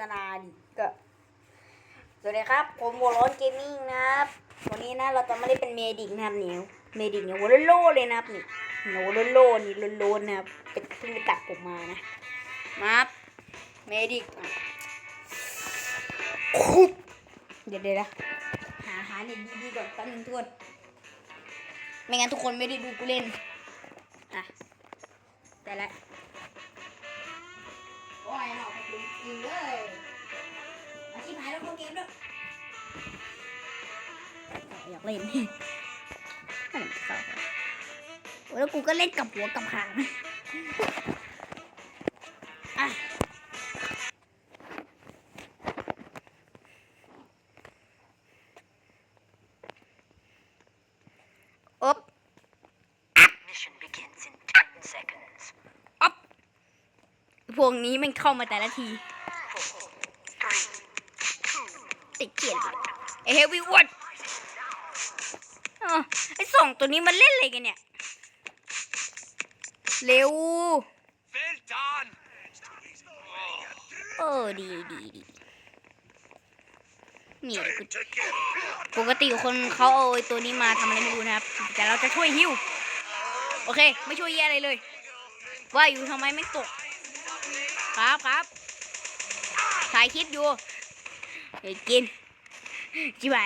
ษณาดิก็สวัสดีครับ ผมหัวร้อนเกมมิ่งนะครับวันนี้นะเราจะไม่ได้เป็นเมดิกนะครับเนี่ยเมดิกเนี่ยหัวโลเลยนะครับนี่หัวโลนๆนี่โลนนะครับเป็นเพิ่งไปตัดผมมานะมาครับเมดิกคุบเดี๋ยวเดี๋ยวนะหาหาเน็ตดีๆก่อนแป๊บนึงทุกคนไม่งั้นทุกคนไม่ได้ดูกูเล่นอะแต่ละ โอ้ยหนอกไปกินกินเลยอาชีพหายแล้วเข้าเกมด้วยอยากเล่นไม่เข้าแล้วกูก็เล่นกับหัวกับหางอะอ๊บ Mission begins in 10 seconds. อ๊บพ วกนี้มันเข้ามาแต่ละที Three, two, ติดเกียนไอเฮวีวอดไอสองตัวนี้มันเล่นอะไรกันเนี่ย เร็ว Well done! เออดีดีดีนี่กู To get blood! ปกติคนเขาเอาไอ้ตัวนี้มาทำอะไรไม่รู้นะครับ แต่เราจะช่วยฮิว โอเค ไม่ช่วยแย่อะไรเลย ว่าอยู่ทำไมไม่ตก ครับครับถ่ายคลิปอยู่กินจิ๋วะ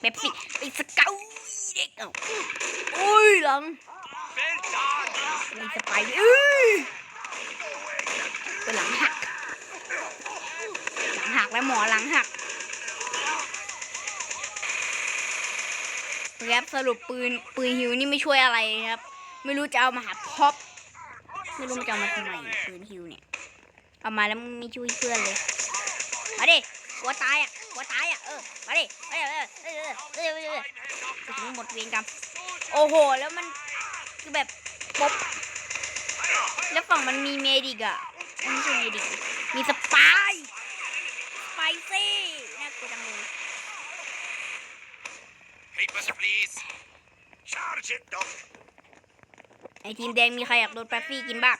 เป๊ปซี่ไปสเกลเด็กเอาโอ้ยหลัง Well done! มีสไปเอ้ยเป็นหลังหัก หลังหักแล้วหมอหลังหัก ครับสรุปปืนปืนฮิวนี่ไม่ช่วยอะไรครับ ไม่รู้จะเอามาหาพอปไม่รู้มันจะเอามาทำไมปืนฮิวเนี่ยเอามาแล้วไม่ช่วยเพื่อนเลยมาดิหัวตายอะหัวตายอะเออมาดิมาดิเออเออเออเออเออเออถึงหมดเวรกรรมโอ้โห แล้วมันคือแบบป๊บแล้วฝั่งมันมีเมดิกอะไม่ใช่เมดิกมีสปายสไปซี่น่ากลัวจังเลย Papers, please! Charge it, Doc! ไอทีมแดงมีใครอยากโดนแป๊บซี่กินบ้าง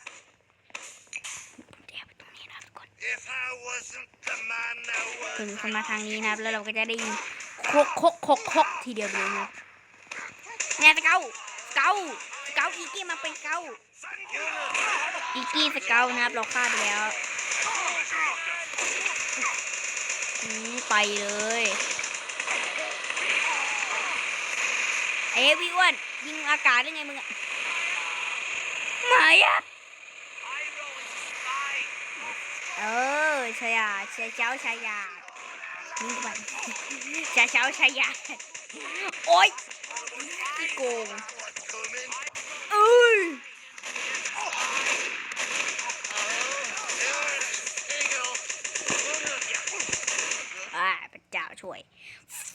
ถึงคนมาทางนี้นะครับ แล้วเราก็จะได้ยินโคกโคกโคกโคกทีเดียวเลยนะครับเนี่ยสเกลเกลเกลอีกี้มาเป็นเกลอีกี้สเกลนะครับ เราฆ่าไปแล้วอืมไปเลย เอวีอ้วนยิงอากาศได้ไงมึงอะไหนอะเออชายาชายเจ้าชายานี่ไปชายเจ้าชายาโอ๊ยพี่โกงเอ้ยอ่าพระเจ้าช่วย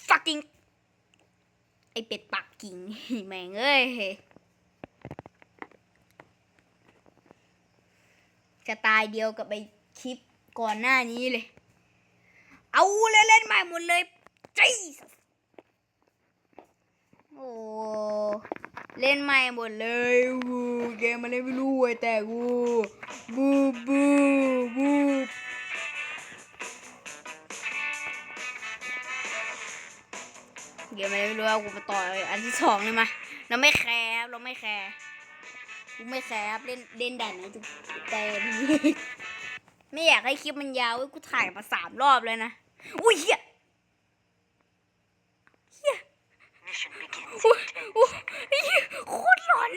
fucking ไอเป็ดปักกิ่งแม่งเอ้ยจะตายเดียวกับไอคลิปก่อนหน้านี้เลย เอาเล่นเล่นใหม่หมดเลยจีโอ้เล่นใหม่หมดเลยวูเกมมันเล่นไม่รู้เวแต่กูบูบูบู เกมมันเล่นไม่รู้เอากูมาต่ออันที่สองเลยมาเราไม่แคร์เราไม่แคร์กูไม่แคร์เล่นเล่นด่านไหนจุกแต่ไม่อยากให้คลิปมันยาวกูถ่ายมาสามรอบเลยนะอุ้ยเฮียเฮีย Mission begins โอ้ in โอ้เฮียโคตรหลอน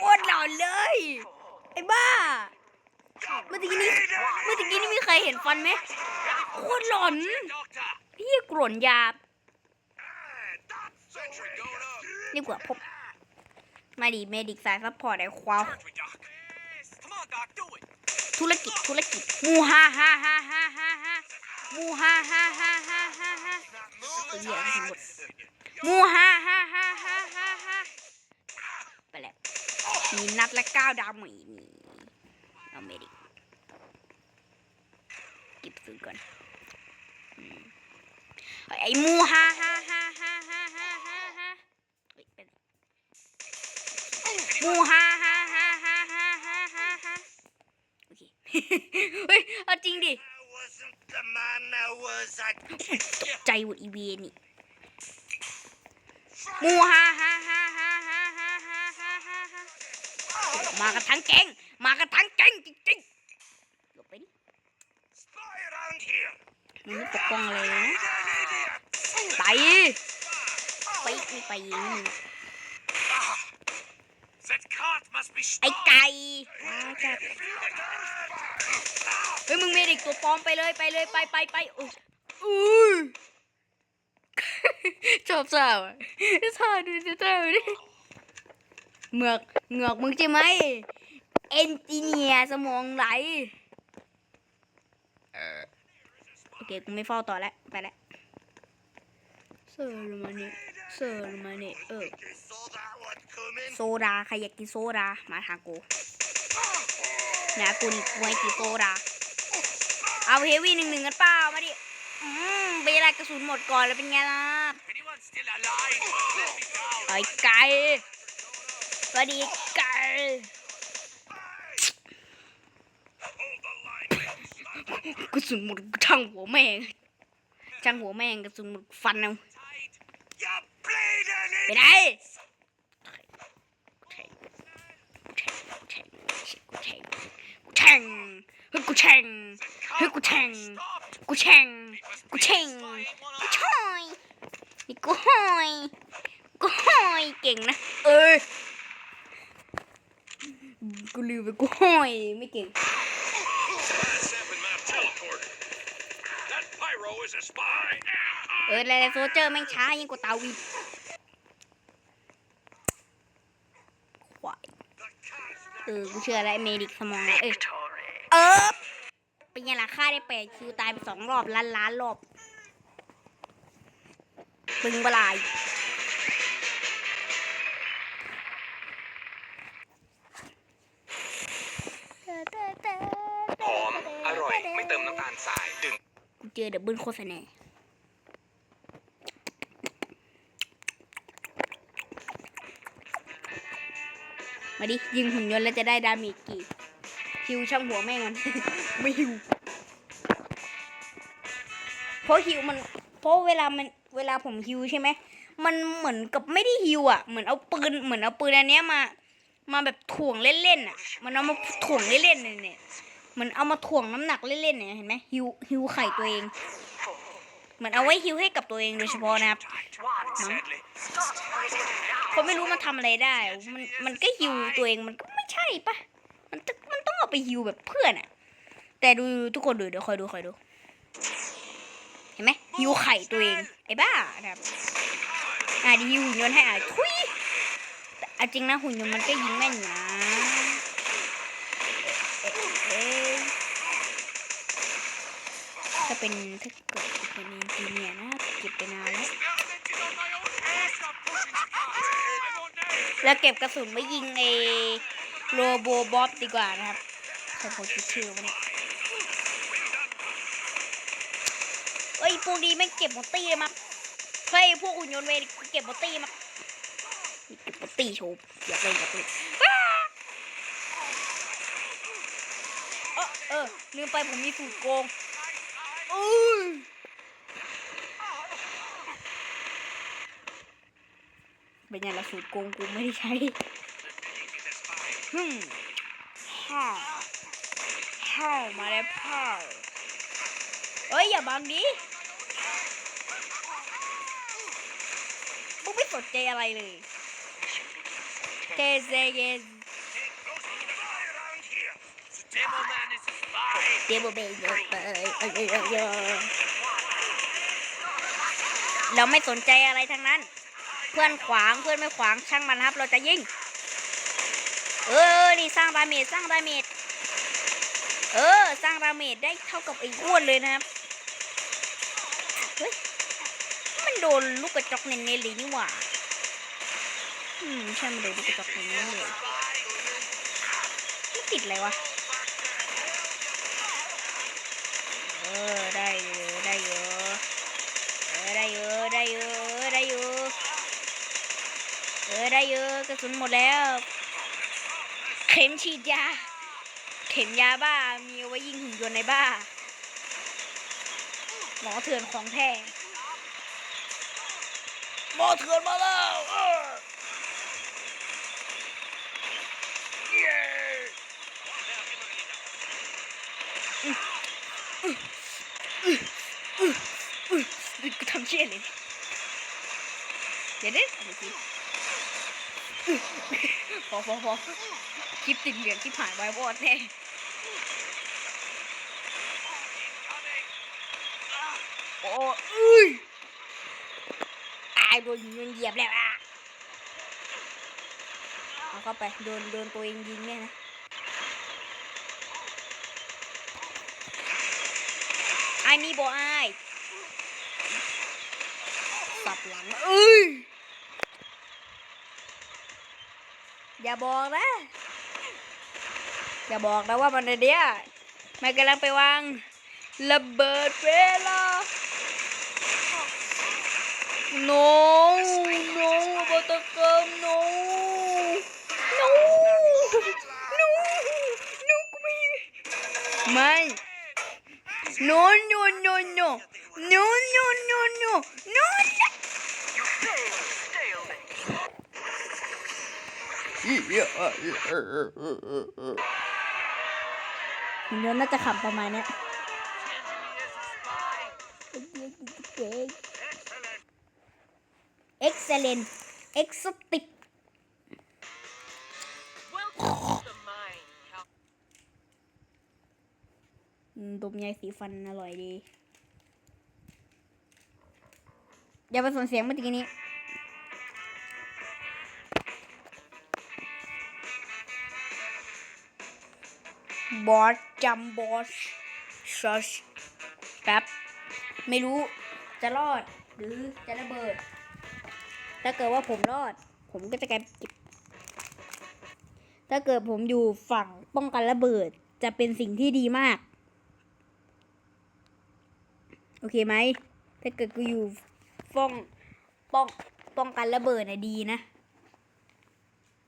โคตรหลอนเลย ไอ้บ้าเมื่อกี้นี้เมื่อกี้นี้มีใครเห็นฟันไหมโคตรหลอน Doctor! เฮียกรนยา Sentry going up! เรียกว่าพบมาดีเมดิกสายซัพพอร์ตไอ้ควาว Sentry, Doc! Come on, Doc, do it! ธุรกิจธุรกิจมูฮ่าฮ่าฮ่าฮ่าฮ่าฮ่ามูฮ่าฮ่าฮ่าฮ่าฮ่าฮ่า Move เหี้ยทั้งหมดมูฮ่าฮ่าฮ่าฮ่าฮ่าฮ่าไปแล้วมีนัดละเก้าดาวหมีนี่เอาเมดิกเก็บซื้อก่อนอืม ไอ้มูฮ่าฮ่าฮ่าฮ่าฮ่าฮ่าฮ่าฮ่าเป็นมูฮ่าฮ่าฮ่าฮ่าฮ่าฮ่าฮ่าฮ่าโอเคเฮ้ยเอาจริงดิ I wasn't the man I was. I ใจหมดอีเวนนี่มูฮ่าฮ่าฮ่าฮ่าฮ่าฮ่าฮ่าฮ่าฮ่ามากันทั้งแก๊งมากันทั้งแก๊งจริงๆหลบไปดิมึงไม่ปกป้องเลยนะ ไปไปไม่ไปยิงไอ้ไก่มาจับเฮ้ยมึงเมดิกตัวปลอมไปเลยไปเลยไปไปไปอุ้ยอุ้ยชอบสาวอะสาวดูจะสาดิเหมือกเหงือกมึงใช่ไหมเอนจิเนียร์สมองไหลโอเคกูไม่เฝ้าต่อแล้วไปแล้ว เสิร์มาเนี่เสิร์มาเนี่เออโซดาใครอยากกินโซดามาทางกูนี่ยกูนี่กูให้กินโซดาเอาเฮฟวี่หนึ่งหนึ่งกันเปล่ามาดิอืมเวลากระสุนหมดก่อนแล้วเป็นไงล่ะไอ้ไก่สวัสดีไก่กระสุนหมดช่างหัวแม่งช่างหัวแม่งกระสุนหมดฟันเอา ไปไหนกูแทงกูแทงกูแทงกูแทงเฮ้ยกูแทงกูแทงกูแทงกูช่อยนี่กูหอยกูหอยเก่งนะเอ้ยกูลืมไปกูหอยไม่เก่ง เอออะไรโซเจอร์แม่งช้ายิ่งกว่าเตาอีกควาย The car's เออกูเชื่อแล้วไอ้เมดิกสมองนะเออ Victory. เออเป็นไงล่ะฆ่าได้แปดคิวตายไปสองรอบล้านล้านรอบปึงบลายหอมอร่อย ไม่เติมน้ำตาลทรายดื่มกูเจอเดบเบิลโฆษณา มาดิยิงหุ่นยนต์แล้วจะได้ดาเมจกี่ฮิวช่างหัวแม่งมัน ไม่ฮิวเพราะฮิวมันเพราะเวลามันเวลาผมฮิวใช่ไหมมันเหมือนกับไม่ได้ฮิวอะเหมือนเอาปืนเหมือนเอาปืนอันเนี้ยมา มาแบบถ่วงเล่นๆอะ มันเอามาถ่วงเล่นๆเนี่ยเนี่ยเหมือนเอามาถ่วงน้ำหนักเล่นๆเนี่ยเห็นไหมฮิวฮิวไข่ตัวเอง เหมือนเอาไว้ฮิวให้กับตัวเองโดยเฉพาะนะครับ Sadly. เขาไม่รู้มันทำอะไรได้ มันมันก็ฮิวตัวเองมันก็ไม่ใช่ปะมันต้องมันต้องเอาไปฮิวแบบเพื่อนอะแต่ดูทุกคนดูเดี๋ยวคอยดูคอยดู เห็นไหมฮิวไข่ตัวเองไอ้บ้านะครับอะดิฮิวหุ่นยนต์ให้อะทุยแต่เอาจริงนะหุ่นยนต์มันก็ยิงแม่นอยู่นะเอ๊ะเอ๊ะเอ๊ะ ถ้าเป็นถ้าเกิดเป็นอินจีเนียร์นะเก็บไปนานแล้วแล้วเก็บกระสุนไว้ยิงไอโรโบบ๊อบดีกว่านะครับแต่ผมคิดชื่อมันเนี่ยเอ้ยพวกนี้ไม่เก็บมดตี้เลยมั้งเฮ้ยพวกหุ่นยนต์เวรเก็บมดตี้มั้งเก็บมดตี้โชว์อยากเล่นอยากเล่นอ้เออเออลืมไปผมมีสูตรโกง เป็นไงล่ะสูตรโกงกูไม่ได้ใช้ฮึมพ่อพ่อมาแล้วพ่อเอ้ยอย่าบังดิพวกไม่สนใจอะไรเลยเจเซเยน Spy around here. The demo man is a spy. เดบเบยเยอะไปเยอ้ยเยเอ้ยเราไม่สนใจอะไรทั้งนั้น เพื่อนขวางเพื่อนไม่ขวางช่างมันครับ เราจะยิง เออ นี่สร้างดาเมจสร้างดาเมจเออ สร้างดาเมจได้เท่ากับไอ้อ้วนเลยนะครับเฮ้ยมันโดนลูกกระจกเน้นๆเลยนี่หว่าอืมใช่มันโดนลูกกระจกเน้นๆเลยไม่ติดอะไรวะ เออได้อยู่ได้อยู่เออได้อยู่ได้อยู่ได้อยู่เออได้อยู่กระสุนหมดแล้ว เข็มฉีดยา เข็มยาบ้ามีเอาไว้ยิงหุ่นยนต์ในบ้า หมอเถื่อนของแท้หมอเถื่อนมาแล้วออเย้กูทำ เชี่ยเลยเยวเด้เอาไปกินพอพอพอคลิปติดเหลืองที่ผ่านไว้วอดแน่โอ้อยอายโดนยิงเหยียบแล้วอะเอาเข้าไปโดนโดนตัวเองยิงเนี่ยนะไอ้นี่บอไอ้ หลังเอ้ยอย่าบอกนะ อย่าบอกนะว่ามันเดียมันกำลังไปวางระเบิดเวลา no no บตกรรม no no no no กูไม่ไม่ no no no no no no no no no หุ่นยนต์น่าจะขำประมาณเนี้ย excellent exotic Welcome to the mine, Cal. อืมดมยาสีฟันอร่อยดี อย่าไปสนเสียงเมื่อกี้นี้ บอสจัมบอสชอชแป๊บ ไม่รู้จะรอดหรือจะระเบิด ถ้าเกิดว่าผมรอด ผมก็จะกลายเป็นกิบถ้าเกิดผมอยู่ฝั่งป้องกันระเบิด จะเป็นสิ่งที่ดีมาก โอเคไหม ถ้าเกิดกูอยู่ป้องป้องป้องกันระเบิดน่ะดีนะ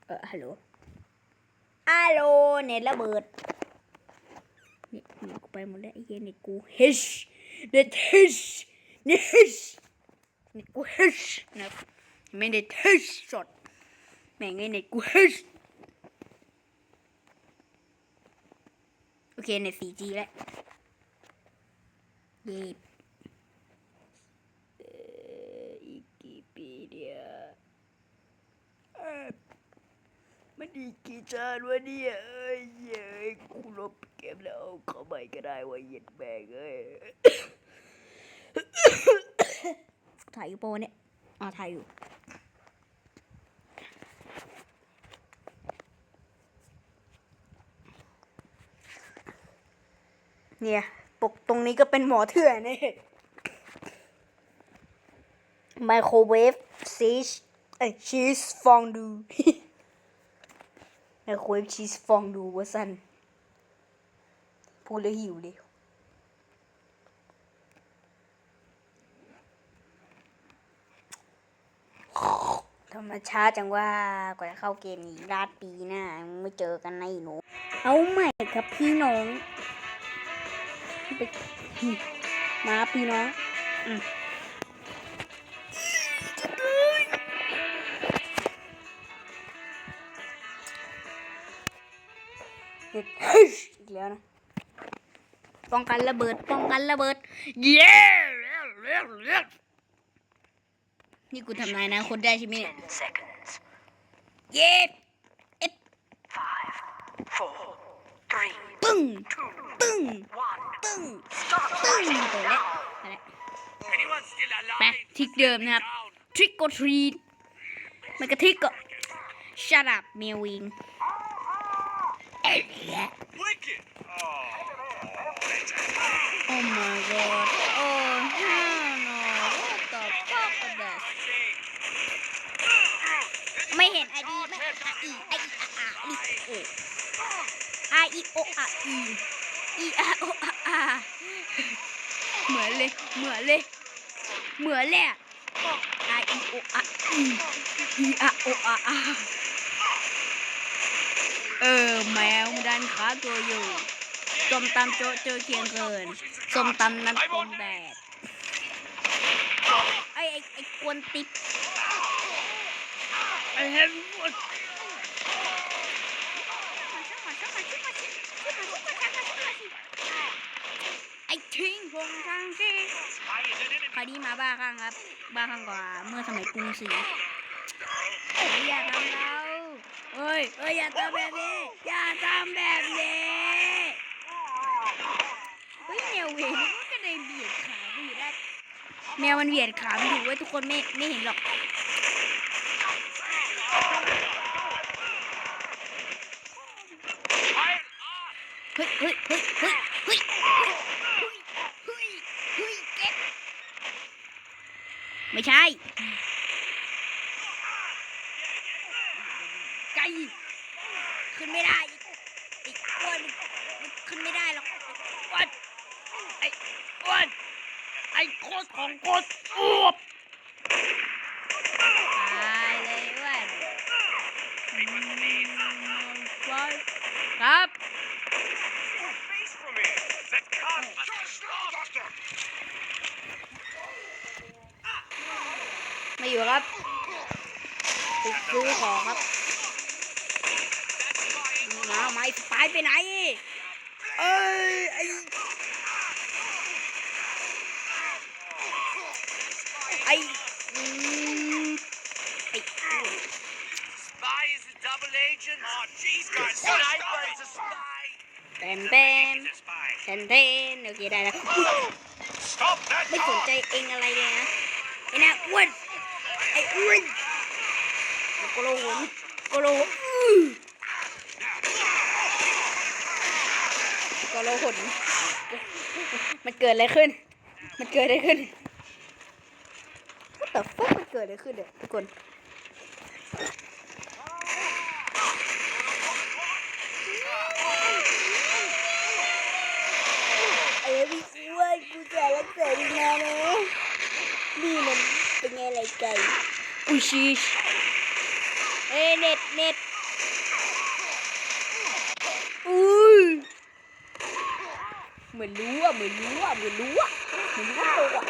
เออฮัลโหลฮัลโหลเน็ตระเบิด ไปหมดแล้วไอ้เหี้ยเน็ตกูเฮชเน็ตเฮชเน็ตเฮชเน็ตกูเฮชนะไม่เน็ตเฮชสดแม่งไงเน็ตกูเฮชโอเคเน็ต 4G แล้วเย้บเอ่ออีกิปีเดียเอ่อ มันอีกี่จานวะเนี่ยเอ้ยเย้ยกูลบเกมแล้วเอาเข้าใหม่ก็ได้วะเย็ดแบงเอ้ยถ่ายอยู่ปะวะเนี่ยอ๋อถ่ายอยู่เนี่ยปกตรงนี้ก็เป็นหมอเถื่อนเนี่ยไมโครเวฟซีชเอ้ยชีสฟองดู ไมโครเวฟชีสฟองดูเวอร์ซันพูดแล้วหิวเลยธรรมชาติจังว่ากว่าจะเข้าเกมนี้ราดปีหน้าไม่เจอกันในะไอ้หนูเอาใหม่ครับพี่น้องไปมาพี่น้องอืม อีกแล้วนะป้องกันระเบิดป้องกันระเบิด เย้นี่กูทำนายนะคนได้ใช่ไหมเนี่ยเย้เอ็ดปึ้งปึ้งปึ้งปึ้ง fighting ไปแล้วไปแปะทริกเดิมนะครับทริกก็ทรีดมันก็ทริกก็ shut up เมียวิง Wicked. Oh. Oh my god Oh hell no What the fuck is that ไม่เห็นไอดีไม่ไออีไออีอาอาอีโอไออีโออาอีอีอาโออาอาเหมือนเลยเหมือนเลยเหมือนเลยไออีโออาอีอีอาโออาอา เอออ แมวมันดันขาตัวอยู่ส้มตำโจะเจอเคียงเกินส้มตำน้ำต้มแดดไอ้ไอ้ไอ้กวนติดไอ้เห็นหมดไอ้ทิ้งพงทางที่ Spy is an enemy. คราวนี้มาบ้าข้างครับ บ้าข้างกว่าเมื่อสมัยกรุงศรีเฮ้ยอย่าทำเราเฮ้ยเฮ้ยอย่าทำแบบนี้อย่า ทำแบบนี้เฮ้ยแมวเวรมันก็กระเด็นเบียดขาไปอยู่ได้แมวมันเบียดขาไปอยู่ไว้ทุกคนไม่ไม่เห็นหรอกเฮ้ยเฮ้ยเฮ้ยเฮ้ยเฮ้ยเฮ้ยเฮ้ยเก็บไม่ใช่ ไก่ขึ้นไม่ได้ไอ้อ้วนมันขึ้นไม่ได้หรอกอ้วนไอ้อ้วนไอ้โคตรของโคตรอ้วบตายเลยอ้วน ครับไมาอยู่ครับไปซื้อของครับน้าไม้ไปไปไหน เอ้ยไอ้ ไอ้อืมไอ้ Spy is a double agent. Oh, jeez, God. Sniper is a spy. เต็มเต็ม He's a spy. เต็มเต็มโอเคได้แล้ว Stop that ไม่สน car. ใจเองอะไรเลยนะไอ้น่าอ้วนไอ้อ้วนโกโลหนโกโลอื้อโกโลหนมันเกิดอะไรขึ้น มันเกิดอะไรขึ้น What the fuck มันเกิดอะไรขึ้นเนี่ยทุกคน เอ้ยพี่อ้วนกู จะรักษาดีนานะนี่มันเป็นไงไรไก่อุ้ยชีชเอ้ยเน็ตเน็ตอุ้ยเหมือนรู้อะเหมือนรู้อะเหมือนรู้อะเหมือนรู้ว่าโตอะ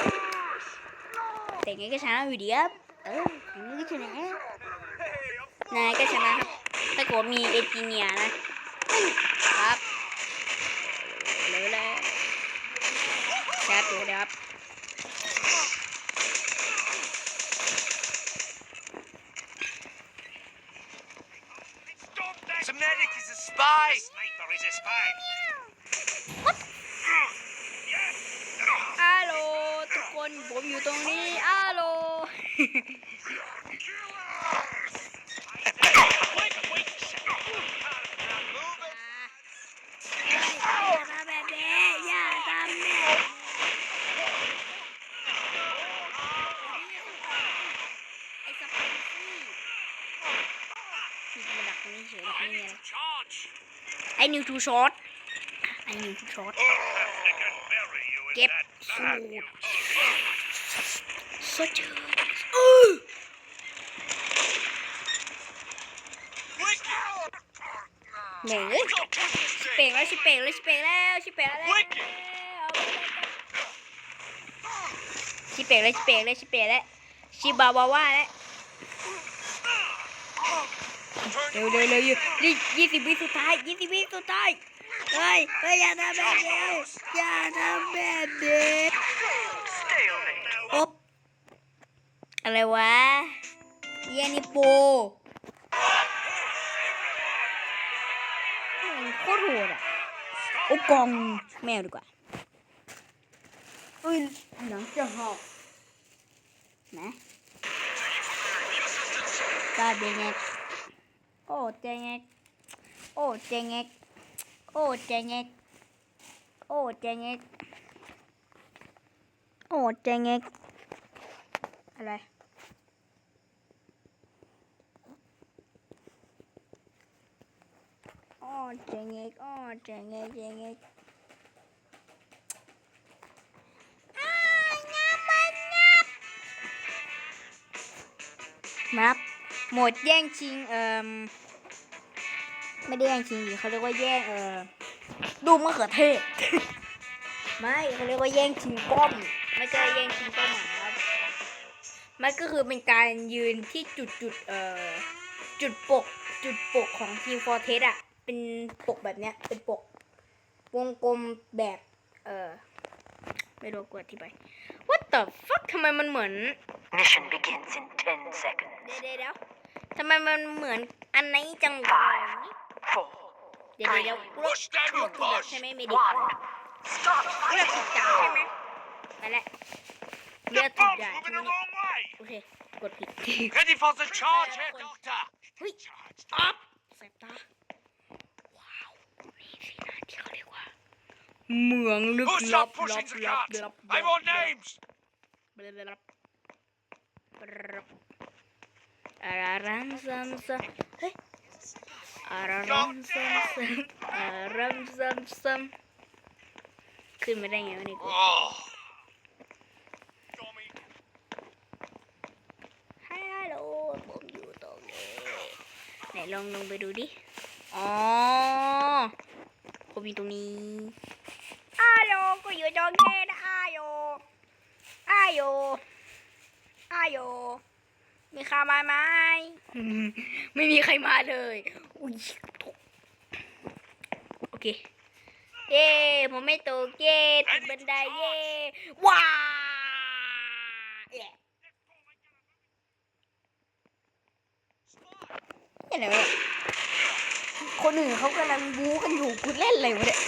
แต่ไงก็ชนะอยู่ดีครับเอออย่างนี้ก็ชนะนายก็ชนะครับถ้าเกิดว่ามีเอจิเนียนะครับเลยเลย แชทดูนะครับ Stop that. The medic is a spy. Sniper is a spy. ฮัลโหลทุกคนผมอยู่ตรงนี้ฮัลโหล Wait, wait. อย่าทำแบบนี้อย่าทำแบบไอ้สไปซี่มีมาดักตรงนี้เฉยๆไม่มีอะไร Charge. ไอ้นิวทูช็อ ตไอ้นิวทูช็อต They can bury you in Get that food. bag, you สดชื่นอื้อแหม่งเอ้ยชิเป่งแล้วชิเป่งแล้วชิเป่งแล้วชิเป่งแล้วชิเป่งแล้วชิเป่งแล้วชิเป่งแล้วชิบาวาว่าแล้ว เร็วเร็วเร็วยี่ยี่สิบวิสุดท้ายยี่สิบวิสุดท้ายเฮ้ยเฮ้ยอย่าทำแบบนี้อย่าทำแบบนี้อ๊บอะไรวะเยนิโปแม่งโคตรโหดอะโอ้กองแมวดีกว่าเอ้ยหนังจะหอกนะตาเดงเง โอ้เจงเงกโอ้เจงเงกโอ้เจงเงกโอ้เจงเงกโอ้เจงเงกอะไรอ้อเจงเอกอ้อเจงเอกเจงเอกอ้ายงับมันงับนับ หมดแย่งชิง เอ่มไม่ได้แย่งชิงดีเขาเรียกว่าแย่ง เออดูมะเขือเทศ ไม่เขาเรียกว่าแย่งชิงป้อม ไม่ใช่แย่งชิงเป้าหมายครับ มันก็คือเป็นการยืนที่จุดจุดเอ่อ จุดปก จุดปกของทีมฟอร์เทสอะเป็นปกแบบเนี้ย เป็นปก วงกลมแบบ เออไม่รู้กดที่ไป What the fuck ทำไมมันเหมือน Mission begins in 10 seconds. เดี๋ยวเดี๋ยวเดี๋ยว ทำไมมันเหมือนอันไหนจังเลย Four, เดี๋ยวเดี๋ยวเดี๋ยวกูเลือก Push that กูเลือก move, ถูกแบบ boss. ใช่ไหมเมดิก one. Stop กูเลือกถูกจังใช่ไหมไปแล้วเลือก The ถูก bomb's อย่าง moving ใช่ the ไหม wrong way. โอเคกดผิด Ready for the charge here, Doctor. เฮ้ยอ๊อฟแสบตาว้าวนี่สินะที่เขาเรียกว่าเมืองลึก Who ลับ stopped ลับ pushing the ลับ carts? ลับ I want names. ลับลับ อารารัมซัมซัมเฮ้ยอารารัมซัมซัมอารารัมซัมซัมขึ้นไม่ได้ไงวะนี่กู Oh. ฮัลโหลผมอยู่ตรงนี้ไหนลองลงไปดูดิ อ๋อผมอยู่ตรงนี้อาโยก็อยู่ตรงนี้นะอาโยอาโยอาโย มีใครมาไหมไม่มีใครมาเลยอุ้ยโอเคเย้ผมไม่ตกเย้ถึงบันไดเย้ว้าเนี่ยคนอื่นเขากำลังบู๊กันอยู่กูเล่นอะไรวะเนี่ย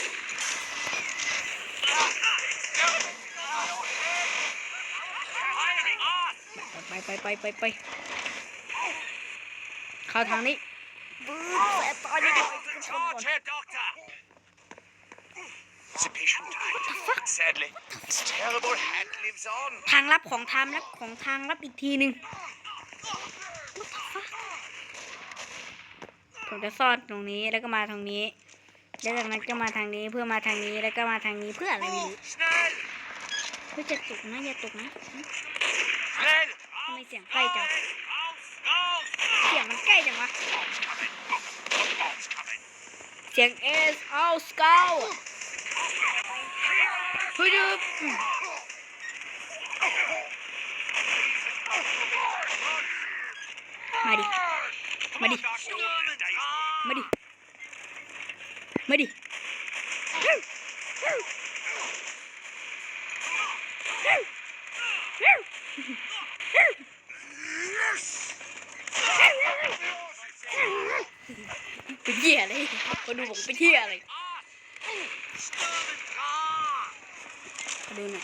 Firing on. ไปไปไปไปไปเข้าทางนี้บู๊แสบตอนนี้ The charge here, Doctor. It's a patient time. Sadly, this terrible hat lives on. ทางลับของทางลับของทางลับอีกทีหนึ่งผมจะซ่อนตรงนี้แล้วก็มาทางนี้ แล้วจากนั้นก็มาทางนี้เพื่อมาทางนี้แล้วก็มาทางนี้เพื่ออะไรไม่รู้ Schnell. เพื่อจะตกนะอย่าตกนะ Schnell. ทำ ไมเสียงใกล้จัง Auf, auf. เสียงมันใกล้จังวะ Bomb's coming. The bomb's coming. เสียงเอสเอาสเกลเฮ้ยดูอืมมาดิ มาดิ มาดิ มาดิ เป็นเหี้ยอะไรมาดูบอก เป็นเหี้ยอะไรมาดูหน่อย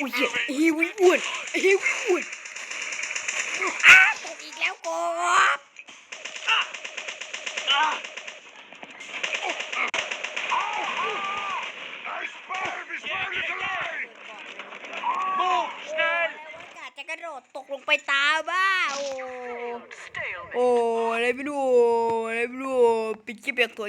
อุ้ยเหี้ย moving. ไอ้เหี้ยวิอ้วนไอ้เหี้ยวิอ้วนอ้าตกอีกแล้วกบ I spotted his target alive. Move, Schnell. กาจะกระโดดตกลงไปตาบ้า โอ้